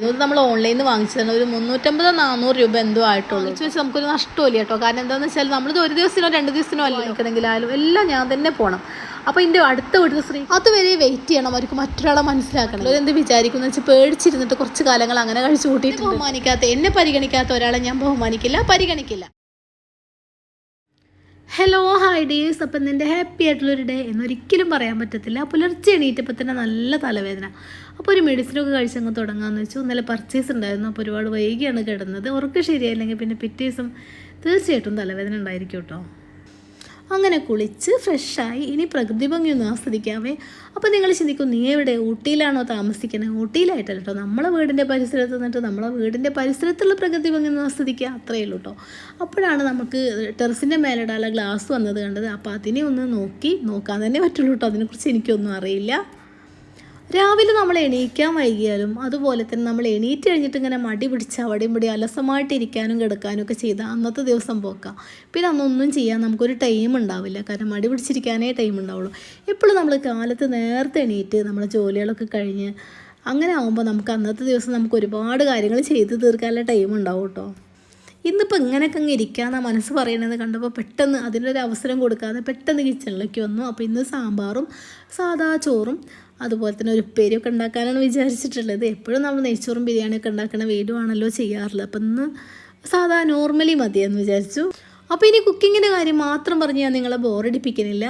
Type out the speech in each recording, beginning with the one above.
ഇത് നമ്മൾ ഓൺലൈനിൽ നിന്ന് വാങ്ങിച്ചതാണ് ഒരു മുന്നൂറ്റമ്പത് നാനൂറ് രൂപ എന്തോ ആയിട്ടുള്ളൂ. വെച്ച് വെച്ച് നമുക്കൊരു നഷ്ടമില്ല കേട്ടോ. കാരണം എന്താണെന്ന് വെച്ചാൽ നമ്മളിത് ഒരു ദിവസത്തിനോ രണ്ട് ദിവസത്തിനോ അല്ല നിൽക്കണമെങ്കിലായാലും എല്ലാം ഞാൻ തന്നെ പോകണം അപ്പോൾ എന്റെ അടുത്ത വീട്ടിൽ സ്ത്രീ അതുവരെ വെയിറ്റ് ചെയ്യണം. അവർക്ക് മറ്റൊരാളെ മനസ്സിലാക്കണം. അവരെന്ത് വിചാരിക്കുന്നു? വെച്ചാൽ പേടിച്ചിരുന്നിട്ട് കുറച്ച് കാലങ്ങൾ അങ്ങനെ കഴിച്ചു കൂട്ടിയിട്ട് ബഹുമാനിക്കാത്ത എന്നെ പരിഗണിക്കാത്ത ഒരാളെ ഞാൻ ബഹുമാനിക്കില്ല പരിഗണിക്കില്ല. ഹലോ ഹായ് ഡേസ് അപ്പം നിന്റെ ഹാപ്പി ആയിട്ടുള്ളൊരു ഡേ എന്നൊരിക്കലും പറയാൻ പറ്റത്തില്ല. പുലർച്ചെ എണീറ്റപ്പോൾ തന്നെ നല്ല തലവേദന. അപ്പോൾ ഒരു മെഡിസിനൊക്കെ കഴിച്ച് അങ്ങ് തുടങ്ങാമെന്ന് വെച്ചു. ഇന്നലെ പർച്ചേസ് ഉണ്ടായിരുന്നു. അപ്പോൾ ഒരുപാട് വൈകിയാണ് കിടന്നത്. ഉറക്കം ശരിയായില്ലെങ്കിൽ പിന്നെ പിറ്റേ ദിവസം തീർച്ചയായിട്ടും തലവേദന ഉണ്ടായിരിക്കും കേട്ടോ. അങ്ങനെ കുളിച്ച് ഫ്രഷായി ഇനി പ്രകൃതി ഭംഗി ആസ്വദിക്കാമേ അപ്പോൾ നിങ്ങൾ ചിന്തിക്കും നീ എവിടെ? ഊട്ടിയിലാണോ താമസിക്കുന്നത് ഊട്ടിയിലായിട്ടല്ല കേട്ടോ. നമ്മളെ വീടിന്റെ പരിസരത്ത് നിന്നിട്ട് നമ്മളെ വീടിന്റെ പരിസരത്തുള്ള പ്രകൃതി ഭംഗി ഒന്ന് ആസ്വദിക്കുക. അത്രയേ ഉള്ളൂ കേട്ടോ. അപ്പോഴാണ് നമുക്ക് ടെറസിന്റെ മേലിടാനുള്ള ഗ്ലാസ് വന്നത് കണ്ടത്. അപ്പോൾ അതിനെ ഒന്ന് നോക്കി നോക്കാൻ തന്നെ പറ്റുള്ളൂ കേട്ടോ. അതിനെക്കുറിച്ച് എനിക്കൊന്നും അറിയില്ല. രാവിലെ നമ്മൾ എണീക്കാൻ വൈകിയാലും അതുപോലെ തന്നെ നമ്മൾ എണീറ്റ് കഴിഞ്ഞിട്ട് ഇങ്ങനെ മടി പിടിച്ച് അവിടെയും ഇവിടെ അലസമായിട്ട് ഇരിക്കാനും കിടക്കാനും ഒക്കെ ചെയ്താൽ അന്നത്തെ ദിവസം പോക്കാം. പിന്നെ അന്നൊന്നും ചെയ്യാൻ നമുക്കൊരു ടൈം ഉണ്ടാവില്ല. കാരണം മടി പിടിച്ചിരിക്കാനേ ടൈം ഉണ്ടാവുള്ളൂ. എപ്പോഴും നമ്മൾ കാലത്ത് നേരത്തെ എണീറ്റ് നമ്മളെ ജോലികളൊക്കെ കഴിഞ്ഞ് അങ്ങനെ ആകുമ്പോൾ നമുക്ക് അന്നത്തെ ദിവസം നമുക്ക് ഒരുപാട് കാര്യങ്ങൾ ചെയ്ത് തീർക്കാനുള്ള ടൈം ഉണ്ടാവും കേട്ടോ. ഇന്നിപ്പോൾ ഇങ്ങനെയൊക്കെ അങ്ങ് ഇരിക്കാന്നാ മനസ്സ് പറയണത് കണ്ടപ്പോൾ പെട്ടെന്ന് അതിനൊരു അവസരം കൊടുക്കാതെ പെട്ടെന്ന് കിച്ചണിലേക്ക് വന്നു. അപ്പോൾ ഇന്ന് സാമ്പാറും സാദാ ചോറും അതുപോലെ തന്നെ ഒരു ഉപ്പേരിയൊക്കെ ഉണ്ടാക്കാനാണ് വിചാരിച്ചിട്ടുള്ളത്. എപ്പോഴും നമ്മൾ നെയ്ച്ചോറും ബിരിയാണിയൊക്കെ ഉണ്ടാക്കണ വീടുവാണല്ലോ ചെയ്യാറുള്ളത്. അപ്പം ഇന്ന് സാധാ നോർമലി മതിയെന്ന് വിചാരിച്ചു. അപ്പോൾ ഇനി കുക്കിങ്ങിന്റെ കാര്യം മാത്രം പറഞ്ഞ് ഞാൻ നിങ്ങളെ ബോറടിപ്പിക്കുന്നില്ല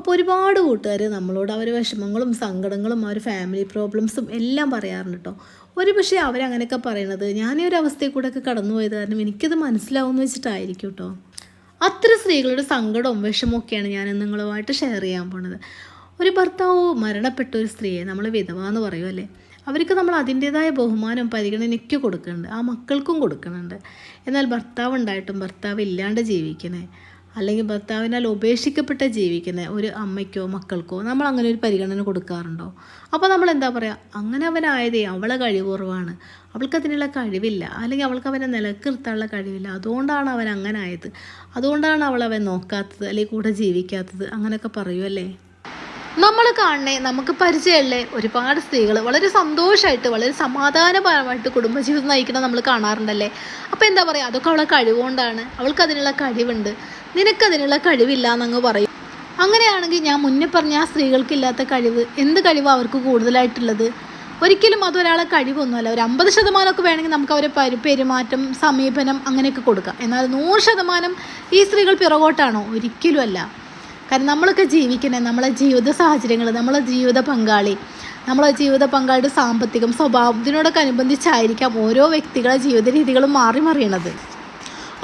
അപ്പോൾ ഒരുപാട് കൂട്ടുകാർ നമ്മളോട് അവർ വിഷമങ്ങളും സങ്കടങ്ങളും അവർ ഫാമിലി പ്രോബ്ലംസും എല്ലാം പറയാറുണ്ട് കേട്ടോ ഒരു പക്ഷേ അവരങ്ങനെയൊക്കെ പറയണത് ഞാൻ ഈ ഒരു അവസ്ഥയിൽ കൂടെ ഒക്കെ കടന്നു പോയത് കാരണം എനിക്കത് മനസ്സിലാവുമെന്ന് വെച്ചിട്ടായിരിക്കും കേട്ടോ അത്ര സ്ത്രീകളുടെ സങ്കടവും വിഷമമൊക്കെയാണ് ഞാൻ നിങ്ങളുമായിട്ട് ഷെയർ ചെയ്യാൻ പോണത്. ഒരു ഭർത്താവ് മരണപ്പെട്ട ഒരു സ്ത്രീയെ നമ്മൾ വിധവ എന്ന് പറയുമല്ലേ അവർക്ക് നമ്മൾ അതിന്റേതായ ബഹുമാനം പരിഗണനയ്ക്ക് കൊടുക്കുന്നുണ്ട്. ആ മക്കൾക്കും കൊടുക്കുന്നുണ്ട്. എന്നാൽ ഭർത്താവ് ഉണ്ടായിട്ടും ഭർത്താവ് ഇല്ലാണ്ട് ജീവിക്കണേ. അല്ലെങ്കിൽ ഭർത്താവിനാൽ ഉപേക്ഷിക്കപ്പെട്ട ജീവിക്കുന്ന ഒരു അമ്മയ്ക്കോ മക്കൾക്കോ നമ്മൾ അങ്ങനെ ഒരു പരിഗണന കൊടുക്കാറുണ്ടോ? അപ്പോൾ നമ്മൾ എന്താ പറയുക അങ്ങനെ അവനായതേ അവളെ കഴിവുറവാണ്. അവൾക്ക് അതിനുള്ള കഴിവില്ല. അല്ലെങ്കിൽ അവൾക്ക് അവനെ നിലക്കിർത്താനുള്ള കഴിവില്ല. അതുകൊണ്ടാണ് അവൻ അങ്ങനെ ആയത് അതുകൊണ്ടാണ് അവൾ അവൻ നോക്കാത്തത് അല്ലെങ്കിൽ കൂടെ ജീവിക്കാത്തത് അങ്ങനെയൊക്കെ പറയുമല്ലേ നമ്മൾ കാണണേ നമുക്ക് പരിചയമുള്ള ഒരുപാട് സ്ത്രീകൾ വളരെ സന്തോഷമായിട്ട് വളരെ സമാധാനപരമായിട്ട് കുടുംബജീവിതം നയിക്കണം നമ്മൾ കാണാറുണ്ടല്ലേ? അപ്പോൾ എന്താ പറയുക അതൊക്കെ അവളെ കഴിവുകൊണ്ടാണ്. അവൾക്ക് അതിനുള്ള കഴിവുണ്ട്. നിനക്കതിനുള്ള കഴിവില്ല എന്നങ്ങ് പറയും. അങ്ങനെയാണെങ്കിൽ ഞാൻ മുന്നേ പറഞ്ഞ ആ സ്ത്രീകൾക്കില്ലാത്ത കഴിവ് എന്ത് കഴിവ് അവർക്ക് കൂടുതലായിട്ടുള്ളത്? ഒരിക്കലും അതൊരാളെ കഴിവൊന്നുമല്ല. ഒരു അമ്പത് ശതമാനമൊക്കെ വേണമെങ്കിൽ നമുക്ക് അവരെ പരി പെരുമാറ്റം സമീപനം അങ്ങനെയൊക്കെ കൊടുക്കാം. എന്നാൽ നൂറ് ശതമാനം ഈ സ്ത്രീകൾ പിറകോട്ടാണോ? ഒരിക്കലും അല്ല കാരണം നമ്മളൊക്കെ ജീവിക്കുന്നത് നമ്മളെ ജീവിത സാഹചര്യങ്ങൾ നമ്മളെ ജീവിത പങ്കാളി നമ്മളെ ജീവിത പങ്കാളിയുടെ സാമ്പത്തികം സ്വഭാവം ഇതിനോടൊക്കെ അനുബന്ധിച്ചായിരിക്കാം ഓരോ വ്യക്തികളെ ജീവിത രീതികളും മാറി മറിയണത്.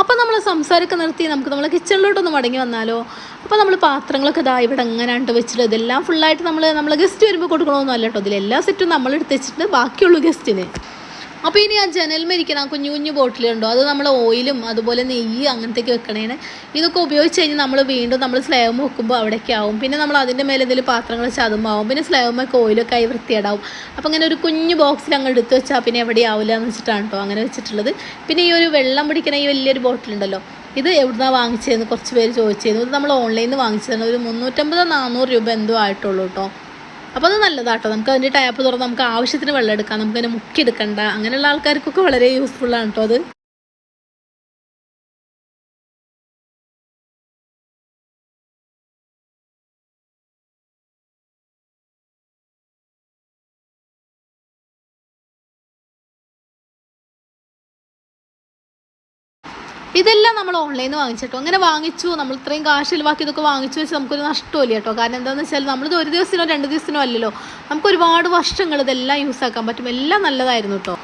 അപ്പോൾ നമ്മൾ സംസാരമൊക്കെ നിർത്തി നമുക്ക് നമ്മളെ കിച്ചണിലോട്ടൊന്ന് മടങ്ങി വന്നാലോ? അപ്പോൾ നമ്മൾ പാത്രങ്ങളൊക്കെ ഇതാ ഇവിടെ എങ്ങനെയാണ്ട് വെച്ചിട്ട് ഇതെല്ലാം ഫുള്ളായിട്ട് നമ്മൾ നമ്മളെ ഗസ്റ്റ് വരുമ്പോൾ കൊടുക്കണമെന്നല്ല കേട്ടോ ഇതിലെല്ലാ സെറ്റും നമ്മൾ എടുത്ത് വെച്ചിട്ട് ബാക്കിയുള്ളൂ ഗസ്റ്റിന് അപ്പോൾ ഇനി ആ ജനൽമരിക്കണം ആ കുഞ്ഞു കുഞ്ഞു ബോട്ടിലുണ്ടോ? അത് നമ്മൾ ഓയിലും അതുപോലെ നെയ്യ് അങ്ങനത്തേക്ക് വെക്കണേന്. ഇതൊക്കെ ഉപയോഗിച്ച് കഴിഞ്ഞാൽ നമ്മൾ വീണ്ടും നമ്മൾ സ്ലേവ് വെക്കുമ്പോൾ അവിടേക്ക് ആവും. പിന്നെ നമ്മൾ അതിന്റെ മേലെ എന്തെങ്കിലും പാത്രങ്ങൾ ചതുമാവും പിന്നെ സ്ലേവുമൊക്കെ ഓയിലൊക്കെ ആയി വൃത്തിയേടാവും അപ്പോൾ അങ്ങനെ ഒരു കുഞ്ഞു ബോക്സിൽ അങ്ങ് എടുത്ത് വെച്ചാൽ പിന്നെ എവിടെ ആവില്ല എന്ന് വെച്ചിട്ടാണ് കേട്ടോ അങ്ങനെ വെച്ചിട്ടുള്ളത്. പിന്നെ ഈ ഒരു വെള്ളം പിടിക്കണ ഈ വലിയൊരു ബോട്ടിലുണ്ടല്ലോ ഇത് എവിടുന്നാണ് വാങ്ങിച്ചതെന്ന് കുറച്ച് പേര് ചോദിച്ചിരുന്നു ഇത് നമ്മൾ ഓൺലൈനിൽ നിന്ന് വാങ്ങിച്ചതാണ്. ഒരു മുന്നൂറ്റമ്പത് നാനൂറ് രൂപ എന്തോ ആയിട്ടുള്ളൂ കേട്ടോ അപ്പോൾ അത് നല്ലതാട്ടോ. നമുക്ക് അതിന്റെ ടാപ്പ് തുറന്ന് നമുക്ക് ആവശ്യത്തിന് വെള്ളം എടുക്കാം. നമുക്ക് അതിനെ മുക്കിയെടുക്കണ്ട അങ്ങനെയുള്ള ആൾക്കാർക്കൊക്കെ വളരെ യൂസ്ഫുള്ളാണ് കേട്ടോ അത്. ഇതെല്ലാം നമ്മൾ ഓൺലൈനിൽ നിന്ന് വാങ്ങിച്ചിട്ടോ? അങ്ങനെ വാങ്ങിച്ചു നമ്മൾ ഇത്രയും കാശ് ചിലവാക്കി ഇതൊക്കെ വാങ്ങിച്ചു വെച്ച് നമുക്കൊരു നഷ്ടമില്ല കേട്ടോ. കാരണം എന്താണെന്ന് വെച്ചാൽ നമ്മളിത് ഒരു ദിവസത്തിനോ രണ്ട് ദിവസത്തിനോ അല്ലല്ലോ. നമുക്ക് ഒരുപാട് വർഷങ്ങൾ ഇതെല്ലാം യൂസ് ആക്കാൻ പറ്റും. എല്ലാം നല്ലതായിരുന്നു കേട്ടോ.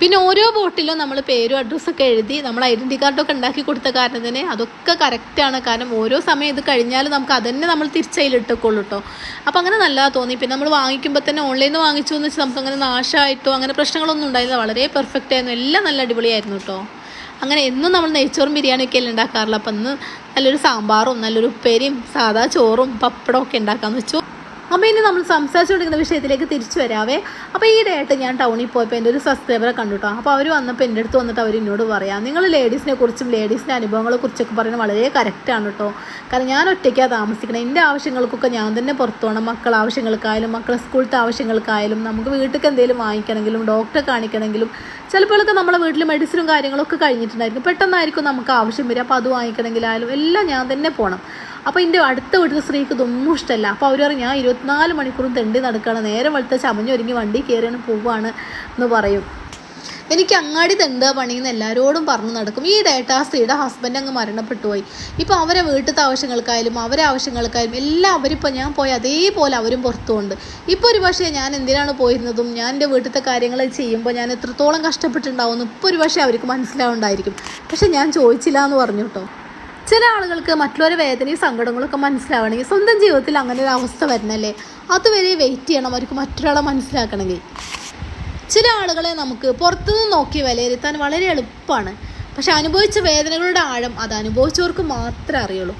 പിന്നെ ഓരോ ബോട്ടിലും നമ്മൾ പേരും അഡ്രസ്സൊക്കെ എഴുതി നമ്മൾ ഐഡന്റി കാർഡൊക്കെ ഉണ്ടാക്കി കൊടുത്ത തന്നെ അതൊക്കെ കറക്റ്റാണ് കാരണം ഓരോ സമയം ഇത് കഴിഞ്ഞാൽ നമുക്ക് അതന്നെ നമ്മൾ തിരിച്ചതിലിട്ടേക്കുള്ളൂ കേട്ടോ. അപ്പോൾ അങ്ങനെ നല്ലതാ തോന്നി. പിന്നെ നമ്മൾ വാങ്ങിക്കുമ്പോൾ തന്നെ ഓൺലൈനിൽ വാങ്ങിച്ചു എന്ന് വെച്ചാൽ നമുക്ക് അങ്ങനെ നാശമായിട്ടോ അങ്ങനെ പ്രശ്നങ്ങളൊന്നും ഉണ്ടായില്ല വളരെ പെർഫെക്റ്റ് ആയിരുന്നു. എല്ലാം നല്ല അടിപൊളിയായിരുന്നു കേട്ടോ. അങ്ങനെ എന്നും നമ്മൾ നെയ്ച്ചോറും ബിരിയാണിയൊക്കെ അല്ലേ ഉണ്ടാക്കാറില്ല അപ്പം ഇന്ന് നല്ലൊരു സാമ്പാറും നല്ലൊരു ഉപ്പേരിയും സാധാ ചോറും പപ്പടമൊക്കെ ഉണ്ടാക്കാമെന്ന് വെച്ചു. അപ്പോൾ ഇനി നമ്മൾ സംസാരിച്ചുകൊണ്ടിരിക്കുന്ന വിഷയത്തിലേക്ക് തിരിച്ചു വരാവേ. അപ്പോൾ ഈ ഡേട്ട് ഞാൻ ടൗണിൽ പോയപ്പോൾ എന്റെ ഒരു സബ്സ്ക്രൈബറെ കണ്ടുട്ടോ അപ്പോൾ അവർ വന്നപ്പോൾ എന്റെ അടുത്ത് വന്നിട്ട് അവർ എന്നോട് പറയാം നിങ്ങൾ ലേഡീസിനെ കുറിച്ചും ലേഡീസിന്റെ അനുഭവങ്ങളെ കുറിച്ചൊക്കെ പറയുന്നത് വളരെ കറക്റ്റാണ് കേട്ടോ കാരണം ഞാൻ ഒറ്റയ്ക്കാണ് താമസിക്കണം. എന്റെ ആവശ്യങ്ങൾക്കൊക്കെ ഞാൻ തന്നെ പുറത്തു പോകണം മക്കളെ ആവശ്യങ്ങൾക്കായാലും മക്കളെ സ്കൂളത്തെ ആവശ്യങ്ങൾക്കായാലും നമുക്ക് വീട്ടിലേക്ക് എന്തെങ്കിലും വാങ്ങിക്കണമെങ്കിലും ഡോക്ടറെ കാണിക്കണമെങ്കിലും ചിലപ്പോഴൊക്കെ നമ്മളെ വീട്ടിൽ മെഡിസിനും കാര്യങ്ങളൊക്കെ കഴിഞ്ഞിട്ടുണ്ടായിരിക്കും. പെട്ടെന്നായിരിക്കും നമുക്ക് ആവശ്യം വരിക. അപ്പോൾ അത് വാങ്ങിക്കണമെങ്കിലായാലും എല്ലാം ഞാൻ തന്നെ പോകണം അപ്പോൾ എന്റെ അടുത്ത വീട്ടിലെ സ്ത്രീക്ക് ഇതൊന്നും ഇഷ്ടമല്ല അപ്പോൾ അവർ പറഞ്ഞു ഞാൻ ഇരുപത്തിനാല് മണിക്കൂറും തെണ്ടി നടക്കുകയാണ് നേരെ വെളുത്ത ചമഞ്ഞൊരുങ്ങി വണ്ടി കയറിയാണ് പോവുകയാണ് എന്ന് പറയും. എനിക്ക് അങ്ങാടി തെണ്ടുക പണിയെന്ന് എല്ലാവരോടും പറഞ്ഞു നടക്കും. ഈ ഡേട്ടാ സ്ത്രീയുടെ ഹസ്ബൻഡ് അങ്ങ് മരണപ്പെട്ടു പോയി. ഇപ്പോൾ അവരെ വീട്ടിലത്തെ ആവശ്യങ്ങൾക്കായാലും അവരെ ആവശ്യങ്ങൾക്കായാലും എല്ലാം അവരിപ്പോൾ ഞാൻ പോയി അതേപോലെ അവരും പുറത്തുമുണ്ട് ഇപ്പോൾ ഒരു പക്ഷേ ഞാൻ എന്തിനാണ് പോയിരുന്നതും ഞാൻ എന്റെ വീട്ടിലത്തെ കാര്യങ്ങൾ ചെയ്യുമ്പോൾ ഞാൻ എത്രത്തോളം കഷ്ടപ്പെട്ടിട്ടുണ്ടാവുമെന്ന് ഇപ്പോൾ ഒരു പക്ഷേ അവർക്ക് മനസ്സിലാവുണ്ടായിരിക്കും. പക്ഷേ ഞാൻ ചോദിച്ചില്ല എന്ന് പറഞ്ഞു കേട്ടോ. ചില ആളുകൾക്ക് മറ്റുള്ളവരെ വേദനയും സങ്കടങ്ങളൊക്കെ മനസ്സിലാവണമെങ്കിൽ സ്വന്തം ജീവിതത്തിൽ അങ്ങനെ ഒരു അവസ്ഥ വരണല്ലേ അതുവരെ വെയിറ്റ് ചെയ്യണം. അവർക്ക് മറ്റൊരാളെ മനസ്സിലാക്കണമെങ്കിൽ. ചില ആളുകളെ നമുക്ക് പുറത്തുനിന്ന് നോക്കി വിലയിരുത്താൻ വളരെ എളുപ്പമാണ്. പക്ഷെ അനുഭവിച്ച വേദനകളുടെ ആഴം അത് അനുഭവിച്ചവർക്ക് മാത്രമേ അറിയുള്ളൂ.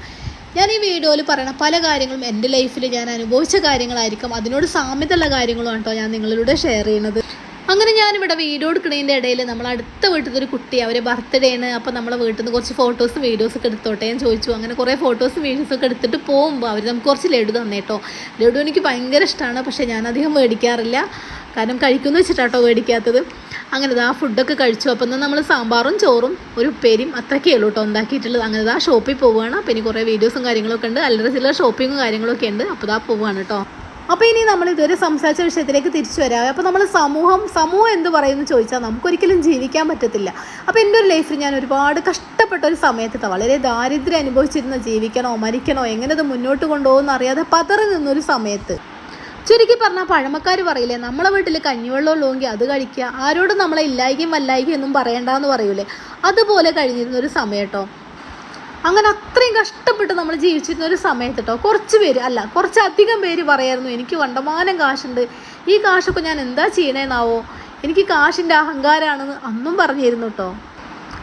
ഞാൻ ഈ വീഡിയോയിൽ പറയുന്ന പല കാര്യങ്ങളും എന്റെ ലൈഫിൽ ഞാൻ അനുഭവിച്ച കാര്യങ്ങളായിരിക്കും. അതിനോട് സാമ്യതയുള്ള കാര്യങ്ങളും കേട്ടോ ഞാൻ നിങ്ങളിലൂടെ ഷെയർ ചെയ്യുന്നത്. അങ്ങനെ ഞാനിവിടെ വീഡിയോ എടുക്കുന്നതിന്റെ ഇടയിൽ നമ്മൾ അടുത്ത വീട്ടിലത്തെ ഒരു കുട്ടി അവരെ ബർത്ത്ഡേ ആണ് അപ്പോൾ നമ്മളെ വീട്ടിൽ നിന്ന് കുറച്ച് ഫോട്ടോസും വീഡിയോസൊക്കെ എടുത്തോട്ടെ ഞാൻ ചോദിച്ചു. അങ്ങനെ കുറേ ഫോട്ടോസും വീഡിയോസൊക്കെ എടുത്തിട്ട് പോകുമ്പോൾ അവർ നമുക്ക് കുറച്ച് ലഡു തന്നേട്ടോ ലഡു എനിക്ക് ഭയങ്കര ഇഷ്ടമാണ് പക്ഷേ ഞാൻ അധികം മേടിക്കാറില്ല. കാരണം കഴിക്കുമെന്ന് വെച്ചിട്ടാട്ടോ മേടിക്കാത്തത്. അങ്ങനെ ആ ഫുഡൊക്കെ കഴിച്ചു. അപ്പം നമ്മൾ സാമ്പാറും ചോറും ഒരു ഉപ്പേരിയും അത്രയ്ക്കേ ഉള്ളൂ കേട്ടോ ഉണ്ടാക്കിയിട്ടുള്ളത്. അങ്ങനെ ആ ഷോപ്പിൽ പോവുകയാണ്. ഇനി കുറേ വീഡിയോസും കാര്യങ്ങളൊക്കെ ഉണ്ട്. അല്ലറ ചില ഷോപ്പിങ്ങും കാര്യങ്ങളൊക്കെ ഉണ്ട്. അപ്പോൾ ഇതാ പോവുകയാണ് കേട്ടോ അപ്പോൾ ഇനി നമ്മൾ ഇതുവരെ സംസാരിച്ച വിഷയത്തിലേക്ക് തിരിച്ചു വരാം. അപ്പോൾ നമ്മൾ സമൂഹം സമൂഹം എന്ത് പറയുമെന്ന് ചോദിച്ചാൽ നമുക്കൊരിക്കലും ജീവിക്കാൻ പറ്റത്തില്ല. അപ്പോൾ എന്റെ ഒരു ലൈഫിൽ ഞാൻ ഒരുപാട് കഷ്ടപ്പെട്ട ഒരു സമയത്ത് വളരെ ദാരിദ്ര്യം അനുഭവിച്ചിരുന്ന ജീവിക്കണോ മരിക്കണോ എങ്ങനെ ഇത് മുന്നോട്ട് കൊണ്ടുപോകുമെന്ന് അറിയാതെ പതറി നിന്നൊരു സമയത്ത്. ചുരുക്കി പറഞ്ഞാൽ പഴമക്കാർ പറയില്ലേ നമ്മളെ വീട്ടിൽ കഞ്ഞിവെള്ളം ഉള്ളൂവെങ്കിൽ അത് കഴിക്കുക ആരോടും നമ്മളെ ഇല്ലായിക്കും വല്ലായിക്കും ഒന്നും പറയണ്ടെന്ന് പറയൂലേ? അതുപോലെ കഴിഞ്ഞിരുന്നൊരു സമയം കേട്ടോ. അങ്ങനെ അത്രയും കഷ്ടപ്പെട്ട് നമ്മൾ ജീവിച്ചിരുന്ന ഒരു സമയത്ത് കേട്ടോ കുറച്ച് പേര് അല്ല കുറച്ചധികം പേര് പറയായിരുന്നു എനിക്ക് വണ്ടമാനം കാശുണ്ട്. ഈ കാശൊക്കെ ഞാൻ എന്താ ചെയ്യണേന്നാവോ? എനിക്ക് കാശിന്റെ അഹങ്കാരമാണെന്ന് അന്നും പറഞ്ഞിരുന്നു കേട്ടോ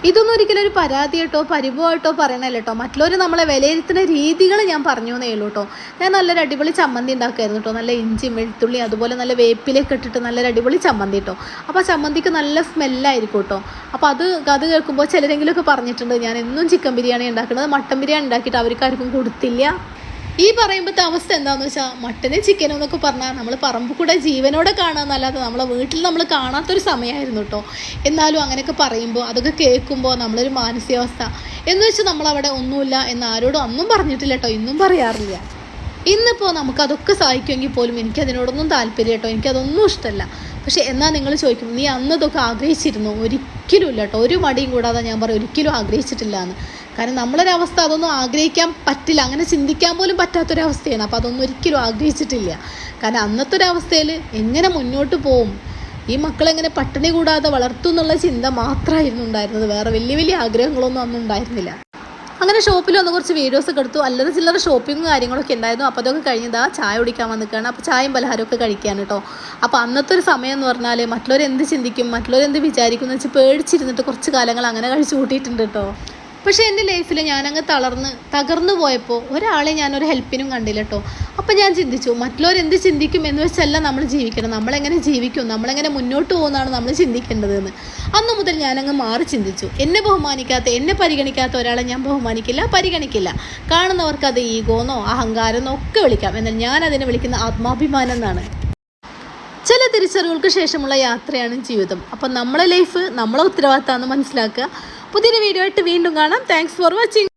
ഇതൊന്നും ഒരിക്കലും ഒരു പരാതിയായിട്ടോ പരിഭവമായിട്ടോ പറയണല്ലോ കേട്ടോ മറ്റുള്ളവർ നമ്മളെ വിലയിരുത്തുന്ന രീതികൾ ഞാൻ പറഞ്ഞു എന്നേ ഉള്ളൂ കേട്ടോ ഞാൻ നല്ലൊരു അടിപൊളി ചമ്മന്തി ഉണ്ടാക്കുമായിരുന്നു കേട്ടോ നല്ല ഇഞ്ചി വെളുത്തുള്ളി അതുപോലെ നല്ല വേപ്പിലൊക്കെ ഇട്ടിട്ട് നല്ലൊരു അടിപൊളി ചമ്മന്തി കേട്ടോ അപ്പോൾ ചമ്മന്തിക്ക് നല്ല സ്മെല്ലായിരിക്കും കേട്ടോ അപ്പോൾ അത് അത് കേൾക്കുമ്പോൾ ചിലരെങ്കിലുമൊക്കെ പറഞ്ഞിട്ടുണ്ട് ഞാൻ എന്നും ചിക്കൻ ബിരിയാണി ഉണ്ടാക്കുന്നത് മട്ടൻ ബിരിയാണി ഉണ്ടാക്കിയിട്ട് അവർക്കാർക്കും കൊടുത്തില്ല. ഈ പറയുമ്പോഴത്തെ അവസ്ഥ എന്താണെന്ന് വെച്ചാൽ മട്ടനും ചിക്കനും എന്നൊക്കെ പറഞ്ഞാൽ നമ്മൾ പറമ്പ് കൂടെ ജീവനോടെ കാണാമെന്നല്ലാതെ നമ്മളെ വീട്ടിൽ നമ്മൾ കാണാത്തൊരു സമയമായിരുന്നു കേട്ടോ എന്നാലും അങ്ങനെയൊക്കെ പറയുമ്പോൾ അതൊക്കെ കേൾക്കുമ്പോൾ നമ്മളൊരു മാനസികാവസ്ഥ. എന്ന് വെച്ചാൽ നമ്മളവിടെ ഒന്നുമില്ല എന്ന് ആരോടും അന്നും പറഞ്ഞിട്ടില്ല കേട്ടോ ഇന്നും പറയാറില്ല. ഇന്നിപ്പോൾ നമുക്കതൊക്കെ സഹായിക്കുമെങ്കിൽ പോലും എനിക്കതിനോടൊന്നും താല്പര്യം കേട്ടോ എനിക്കതൊന്നും ഇഷ്ടമല്ല. പക്ഷെ എന്നാൽ നിങ്ങൾ ചോദിക്കും നീ അന്നതൊക്കെ ആഗ്രഹിച്ചിരുന്നു? ഒരിക്കലും ഇല്ല കേട്ടോ ഒരു മടിയും കൂടാതെ ഞാൻ പറയും ഒരിക്കലും ആഗ്രഹിച്ചിട്ടില്ല എന്ന് കാരണം നമ്മളൊരവസ്ഥ അതൊന്നും ആഗ്രഹിക്കാൻ പറ്റില്ല. അങ്ങനെ ചിന്തിക്കാൻ പോലും പറ്റാത്തൊരവസ്ഥയാണ്. അപ്പോൾ അതൊന്നും ഒരിക്കലും ആഗ്രഹിച്ചിട്ടില്ല. കാരണം അന്നത്തെ ഒരു അവസ്ഥയിൽ എങ്ങനെ മുന്നോട്ട് പോവും? ഈ മക്കളെങ്ങനെ പട്ടിണി കൂടാതെ വളർത്തും എന്നുള്ള ചിന്ത മാത്രമായിരുന്നു ഉണ്ടായിരുന്നത്. വേറെ വലിയ വലിയ ആഗ്രഹങ്ങളൊന്നും അന്നും ഉണ്ടായിരുന്നില്ല. അങ്ങനെ ഷോപ്പിൽ വന്ന് കുറച്ച് വീഡിയോസ് ഒക്കെ എടുത്തു. അല്ലറ ചില്ലറ ഷോപ്പിങ്ങും കാര്യങ്ങളൊക്കെ ഉണ്ടായിരുന്നു. അപ്പോൾ അതൊക്കെ കഴിഞ്ഞതാ ചായ കുടിക്കാൻ വന്നിക്കാണ്. അപ്പോൾ ചായയും പലഹാരമൊക്കെ കഴിക്കാൻ കേട്ടോ. അപ്പോൾ അന്നത്തെ ഒരു സമയം എന്ന് പറഞ്ഞാൽ മറ്റുള്ളവരെന്ത് ചിന്തിക്കും? മറ്റുള്ളവരെന്ത് വിചാരിക്കും എന്ന് വെച്ച് പേടിച്ചിരുന്നിട്ട് കുറച്ച് കാലങ്ങൾ അങ്ങനെ കഴിച്ചു കൂട്ടിയിട്ടുണ്ട് കേട്ടോ. പക്ഷേ എന്റെ ലൈഫിൽ ഞാനങ്ങ് തളർന്ന് തകർന്നു പോയപ്പോൾ ഒരാളെ ഞാനൊരു ഹെൽപ്പിനും കണ്ടില്ല കേട്ടോ അപ്പോൾ ഞാൻ ചിന്തിച്ചു മറ്റുള്ളവരെന്ത് ചിന്തിക്കും എന്ന് വെച്ചല്ല നമ്മൾ ജീവിക്കണം നമ്മളെങ്ങനെ ജീവിക്കും? നമ്മളെങ്ങനെ മുന്നോട്ട് പോകുന്നതാണ് നമ്മൾ ചിന്തിക്കേണ്ടതെന്ന്. അന്ന് മുതൽ ഞാനങ്ങ് മാറി ചിന്തിച്ചു. എന്നെ ബഹുമാനിക്കാത്ത എന്നെ പരിഗണിക്കാത്ത ഒരാളെ ഞാൻ ബഹുമാനിക്കില്ല പരിഗണിക്കില്ല. കാണുന്നവർക്ക് അത് ഈഗോന്നോ അഹങ്കാരമെന്നോ ഒക്കെ വിളിക്കാം. എന്നാൽ ഞാൻ അതിനെ വിളിക്കുന്ന ആത്മാഭിമാനം എന്നാണ്. ചില തിരിച്ചറിവുകൾക്ക് ശേഷമുള്ള യാത്രയാണ് ജീവിതം. അപ്പം നമ്മളെ ലൈഫ് നമ്മളെ ഉത്തരവാദിത്തമാണെന്ന് മനസ്സിലാക്കുക. പുതിയൊരു വീഡിയോ ആയിട്ട് വീണ്ടും കാണാം. Thanks for watching